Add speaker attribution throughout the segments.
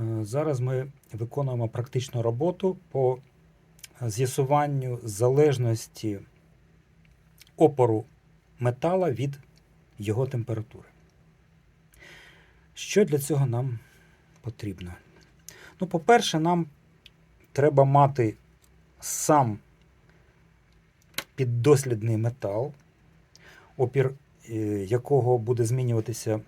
Speaker 1: Е, Зараз ми виконуємо практичну роботу по з'ясуванню залежності опору метала від його температури. Що для цього нам потрібно? Ну, по-перше, нам треба мати сам піддослідний метал, опір е, якого буде змінюватися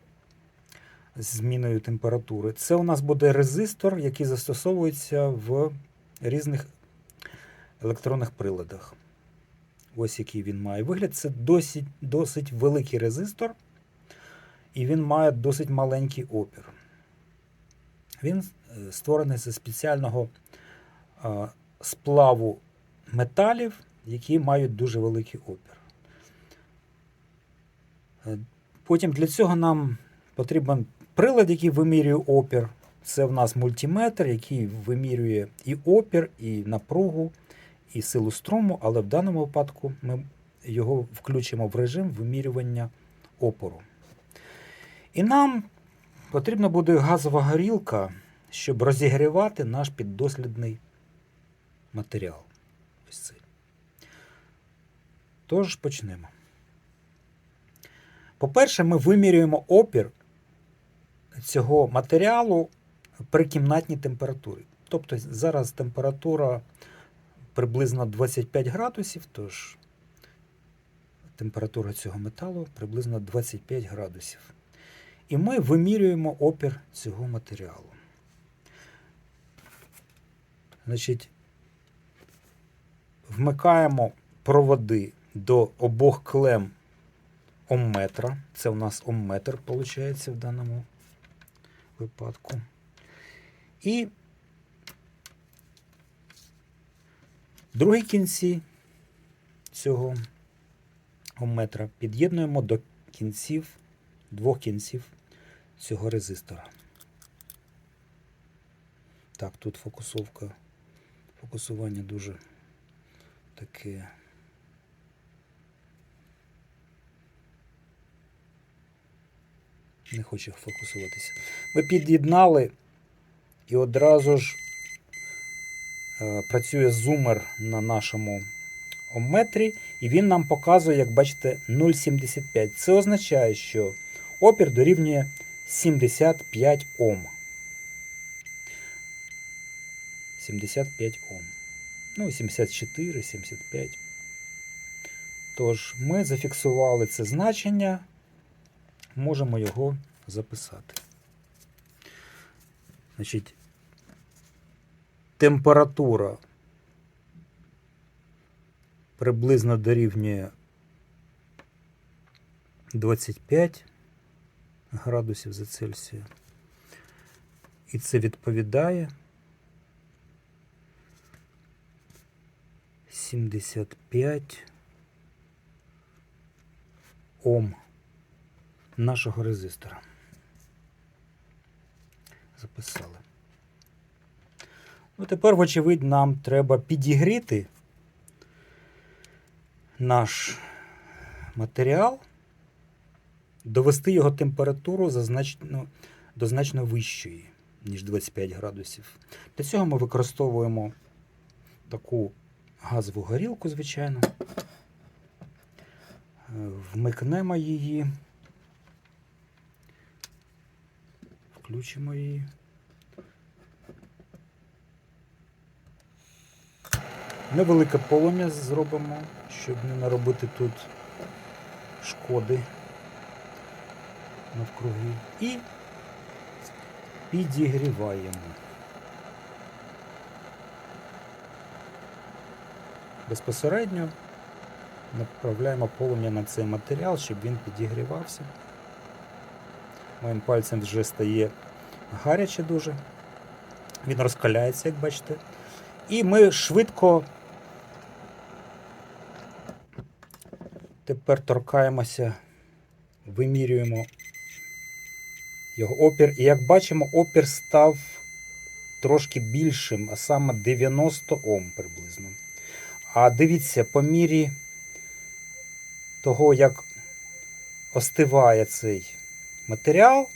Speaker 1: зміною температури. Це у нас буде резистор, який застосовується в різних електронних приладах. Ось який він має вигляд. Це досить, досить великий резистор, і він має досить маленький опір. Він е, створений зі спеціального е, сплаву металів, які мають дуже великий опір. Е, Потім для цього нам потрібен прилад, який вимірює опір. Це в нас мультиметр, який вимірює і опір, і напругу, і силу струму, але в даному випадку ми його включимо в режим вимірювання опору. І нам потрібна буде газова горілка, щоб розігрівати наш піддослідний матеріал. Тож почнемо. По-перше, ми вимірюємо опір цього матеріалу при кімнатній температурі. Тобто зараз температура приблизно 25 градусів, тож температура цього металу приблизно 25 градусів. І ми вимірюємо опір цього матеріалу. Значить, вмикаємо проводи до обох клем омметра. Це у нас омметр, виходить, в даному випадку. І в другій кінці цього омметра під'єднуємо до кінців, двох кінців цього резистора. Так, тут фокусовка, фокусування дуже таке. Не хоче фокусуватися. Ми під'єднали і одразу ж е, працює зумер на нашому омметрі, і він нам показує, як бачите, 0,75. Це означає, що опір дорівнює 75 Ом. 75 Ом. Ну, 74, 75. Тож, ми зафіксували це значення можемо його записати. Значить, температура приблизно дорівнює 25 градусів за Цельсія. І це відповідає 75 Ом нашого резистора. Записали. Ну, тепер, вочевидь, нам треба підігріти наш матеріал, довести його температуру зазначно, до значно вищої, ніж 25 градусів. Для цього ми використовуємо таку газову горілку, звичайно. Е, Вмикнемо її. Включимо її. Невелике полум'я зробимо, щоб не наробити тут шкоди навкруги. І підігріваємо. Безпосередньо направляємо полум'я на цей матеріал, щоб він підігрівався. Моїм пальцем вже стає гаряче дуже. Він розкаляється, як бачите. І ми швидко тепер торкаємося, вимірюємо його опір. І як бачимо, опір став трошки більшим, а саме 90 Ом приблизно. А дивіться, по мірі того, як остиває цей матеріал,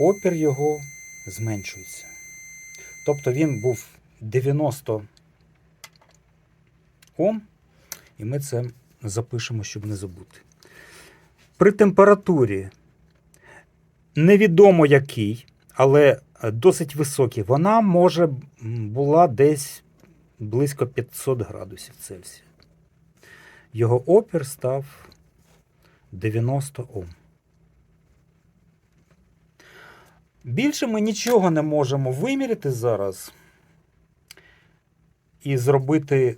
Speaker 1: опір його зменшується. Тобто він був 90 Ом, і ми це запишемо, щоб не забути. При температурі невідомо який, але досить високий, вона може була десь близько 500 градусів Цельсія. Його опір став 90 Ом. Більше ми нічого не можемо виміряти зараз і зробити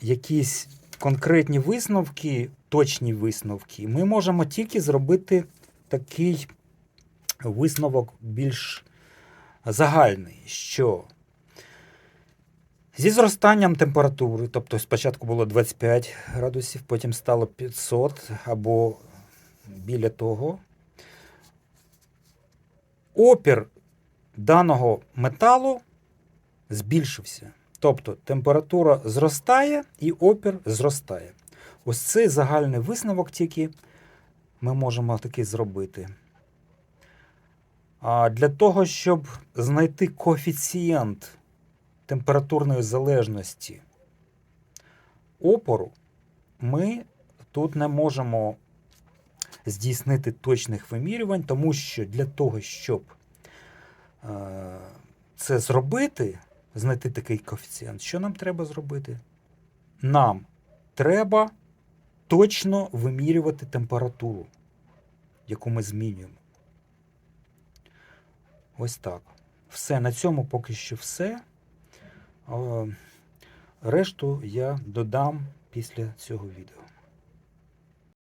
Speaker 1: якісь конкретні висновки, точні висновки. Ми можемо тільки зробити такий висновок більш загальний, що зі зростанням температури, тобто спочатку було 25 градусів, потім стало 500 або біля того, опір даного металу збільшився. Тобто температура зростає і опір зростає. Ось цей загальний висновок тільки ми можемо таки зробити. А для того, щоб знайти коефіцієнт температурної залежності опору, ми тут не можемо здійснити точних вимірювань, тому що для того, щоб е, це зробити, знайти такий коефіцієнт, що нам треба зробити? Нам треба точно вимірювати температуру, яку ми змінюємо. Ось так. Все, на цьому поки що все. Е, Решту я додам після цього відео.